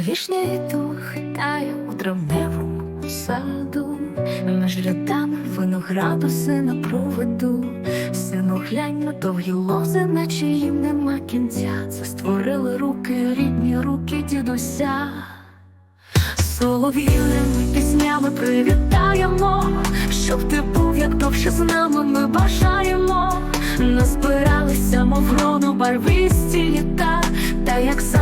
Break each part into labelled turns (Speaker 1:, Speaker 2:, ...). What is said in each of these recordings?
Speaker 1: Вішня йду, хитаю у травневому саду, Між рядами винограду сина проведу. Сину глянь на довгі лози, наче їм нема кінця. Це створили руки, рідні руки дідуся. Солов'їними піснями привітаємо, щоб ти був, як довше з нами ми бажаємо. Назбиралися, мов та як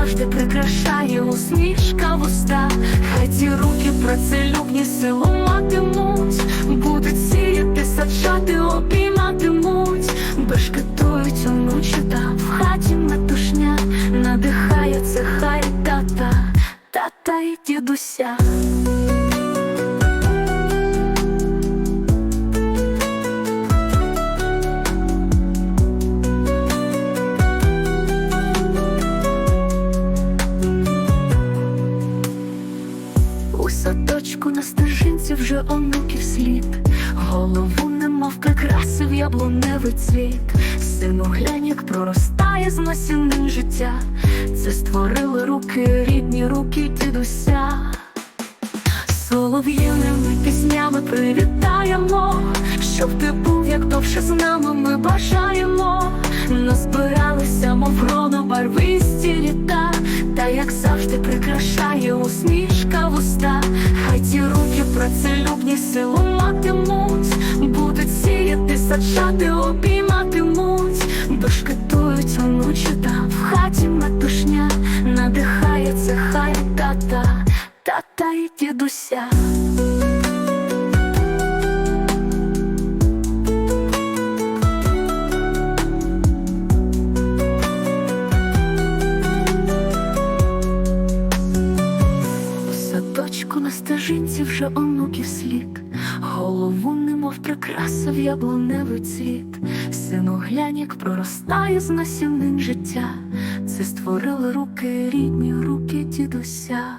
Speaker 1: завжди прикрашає усмішка вуста. Хай ці руки працелюбні силу матимуть, будуть сіяти, саджати, обійматимуть, бешкетують онучі та в хаті метушня, надихає це хай тата тата й дідуся. Садочку на стежинці вже онуків слід, голову немов прикрасив яблуневий цвіт. Сину глянь, як проростає з насінним життя. Це створили руки, рідні руки дідуся. Солов'їними піснями привітаємо, щоб ти був, як довше з нами ми бажаємо. Назбиралися, мов гроно барвисті літа, як завжди прикрашає усмішка вуста. Хай ті руки працелюбні силу матимуть, будуть сіяти, саджати, обійматимуть, бешкетують онучі та в хаті метушня, надихається, хай тата тата і дідуся. Садочку на стежинці вже онуків слід, голову немов прикрасив яблуневий цвіт. Сину глянь, як проростає з насінин життя. Це створили руки, рідні руки дідуся.